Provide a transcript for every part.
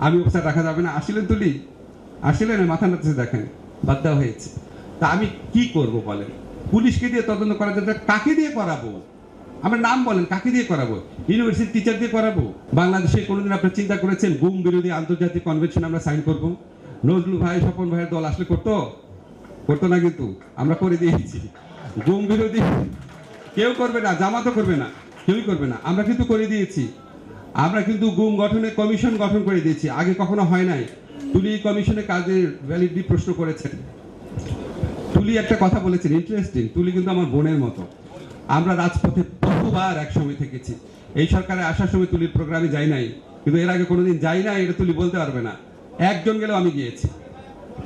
আমি অফিসার রাখা যাবে না। আসিলেন তুলি আসিলেন, মাথা নাচতে দেখেন, বাদ দেওয়া হয়েছে। তা আমি কি করব বলেন? পুলিশকে দিয়ে তদন্ত করা যাবে কাকে দিয়ে করাবো? আমার নাম বলেন, কাকে দিয়ে করাবো? ইউনিভার্সিটি টিচার দিয়ে করাবো? বাংলাদেশে কোনোদিন আপনি চিন্তা করেছেন, গুম বিরোধী আন্তর্জাতিক কনভেনশন আমরা সাইন করব? নজরুল ভাই, স্বপন ভাইয়ের দল আসলে করতো? করতো না কিন্তু, আমরা করে দিয়েছি। গুম বিরোধী কেউ করবে না, জামাতও করবে না, কেউই করবে না। আমরা কিন্তু করে দিয়েছি। আমরা কিন্তু গুম গঠনে কমিশন গঠন করে দিয়েছি। আগে কখনো হয় নাই। তুলি কমিশনে কাজের ভ্যালিডি প্রশ্ন করেছেন। তুলি একটা কথা বলেছেন ইন্টারেস্টিং তুলি কিন্তু আমার বোনের মতো। আমরা রাজপথে বহুবার একসময় থেকেছি। এই সরকারে আসার সময় তুলির প্রোগ্রামে যাই নাই। কিন্তু এর আগে কোনোদিন যাই না এটা তুলি বলতে পারবে না। একজন গেলেও আমি গিয়েছি।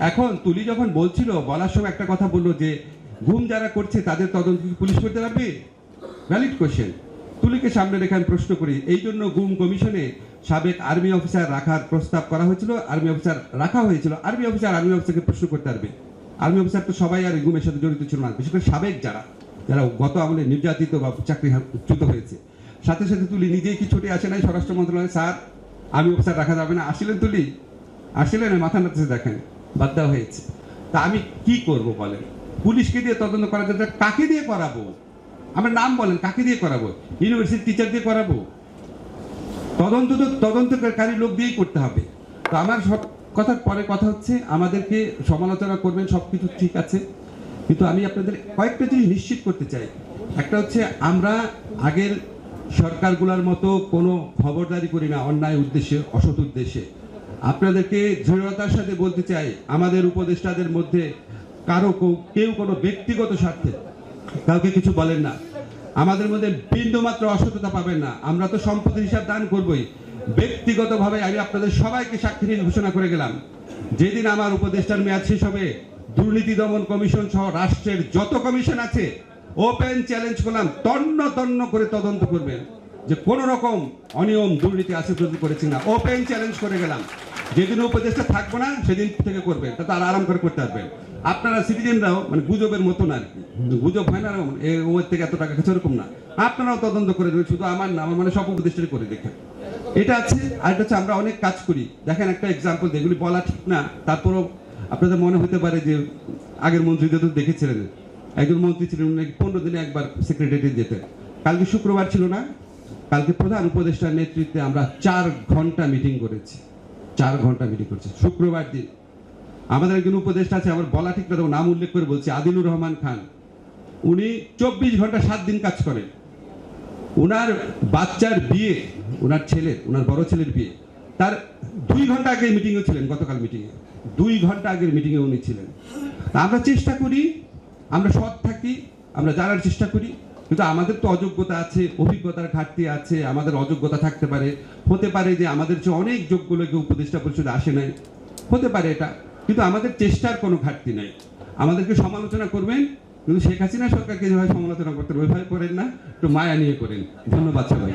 এখন তুলি যখন বলছিল, বলার সময় একটা কথা বলল যে ঘুম যারা করছে তাদের তদন্ত পুলিশ করতে পারবে? ভ্যালিড কোশ্চেন তুলিকে সামনে রেখে আমি প্রশ্ন করি, এই জন্য গুম কমিশনে সাবেক আর্মি অফিসার রাখার প্রস্তাব করা হয়েছিল, আর্মি অফিসার রাখা হয়েছিল, আর্মি অফিসার আর্মি অফিসারকে প্রশ্ন করতে পারবে। আর্মি অফিসার তো সবাই আর গুমের সাথে জড়িত ছিল না, বিশেষ করে সাবেক যারা যারা গত আমলে নির্যাতিত বা চাকরি চ্যুত হয়েছে। সাথে সাথে তুলি, নিজেই কি ছুটে আসে নাই স্বরাষ্ট্র মন্ত্রণালয়ে? স্যার, আর্মি অফিসার রাখা যাবে না। আসিলেন তুলি? আসিলেন মাথা নাচতে দেখেন দেওয়া হয়েছে। তা আমি কি করব বলেন? পুলিশকে দিয়ে তদন্ত করা যাবে কাকে দিয়ে করাবো? আমার নাম বলেন, কাকে দিয়ে করাবো? ইউনিভার্সিটি টিচার দিয়ে করাবো? তদন্ত তো তদন্তকারী লোক দিয়েই করতে হবে। তো আমার সব কথার পরে কথা হচ্ছে, আমাদেরকে সমালোচনা করবেন সব কিছু ঠিক আছে। কিন্তু আমি আপনাদের কয়েকটা জিনিস নিশ্চিত করতে চাই। একটা হচ্ছে, আমরা আগের সরকারগুলোর মতো কোনো খবরদারি করি না, অন্যায় উদ্দেশ্যে, অসৎ উদ্দেশ্যে। আপনাদেরকে দৃঢ়তার সাথে বলতে চাই, আমাদের উপদেষ্টাদের মধ্যে কারও কেউ- কেউ কোনো ব্যক্তিগত স্বার্থে কাউকে কিছু বলেন না। আমাদের মধ্যে বিন্দু মাত্র অসততা পাবেন না। আমরা তো সম্পত্তির হিসাব দান করবই। ব্যক্তিগতভাবে আমি আপনাদের সবাইকে সাক্ষী ঘোষণা করে গেলাম। যেদিন আমার উপদেষ্টার মেয়াদ শেষ হবে, দুর্নীতি দমন কমিশন সহ রাষ্ট্রের যত কমিশন আছে, ওপেন চ্যালেঞ্জ করলাম, তন্ন তন্ন করে তদন্ত করবেন যে কোন রকম অনিয়ম, দুর্নীতি আছে যদি করেছি না, ওপেন চ্যালেঞ্জ করে গেলাম। যেদিন উপদেষ্টা থাকব না, সেদিন থেকে করবেন। তা আরাম করে করতে পারবেন। আপনারা সিটিজেনরাও মানে গুজবের মতন আর কি। গুজব হয় না ওর থেকে এত টাকা খেছে ওরকম না। আপনারাও তদন্ত করে দেবেন শুধু আমার না আমার মানে সব উপদেষ্টারই করে দেখেন। এটা আছে, আর এটা হচ্ছে আমরা অনেক কাজ করি। দেখেন একটা এক্সাম্পল এগুলি বলা ঠিক না। তারপরও আপনাদের মনে হতে পারে যে আগের মন্ত্রীদের তো দেখেছিলেন। একজন মন্ত্রী ছিলেন নাকি পনেরো দিনে একবার সেক্রেটারি যেতেন। কালকে শুক্রবার ছিল না? কালকে প্রধান উপদেষ্টার নেতৃত্বে আমরা চার ঘণ্টা মিটিং করেছি। চার ঘণ্টা মিটিং করেছি। শুক্রবার দিন। আমাদের একজন উপদেষ্টা আছে, আমার বলা ঠিক না নাম উল্লেখ করে বলছি, আদিলুর রহমান খান। উনি চব্বিশ ঘণ্টা সাত দিন কাজ করেন। ওনার বাচ্চার বিয়ে ওনার ছেলের ওনার বড় ছেলের বিয়ে, তার দুই ঘণ্টা আগে মিটিংয়ে ছিলেন, গতকাল মিটিংয়ে দুই ঘণ্টা আগের মিটিংয়ে উনি ছিলেন। আমরা চেষ্টা করি, আমরা সৎ থাকি, আমরা জানার চেষ্টা করি, কিন্তু আমাদের তো অযোগ্যতা আছে, অভিজ্ঞতার ঘাটতি আছে, আমাদের অযোগ্যতা থাকতে পারে। হতে পারে যে আমাদের যে অনেক যোগ্য লোকে উপদেষ্টা পরিষদে আসে নাই। হতে পারে এটা। কিন্তু আমাদের চেষ্টার কোনো ঘাটতি নাই। আমাদেরকে সমালোচনা করবেন, কিন্তু শেখ হাসিনা সরকারকে যেভাবে সমালোচনা করতে ওইভাবে করেন না। একটু মায়া নিয়ে করেন। ধন্যবাদ সবাই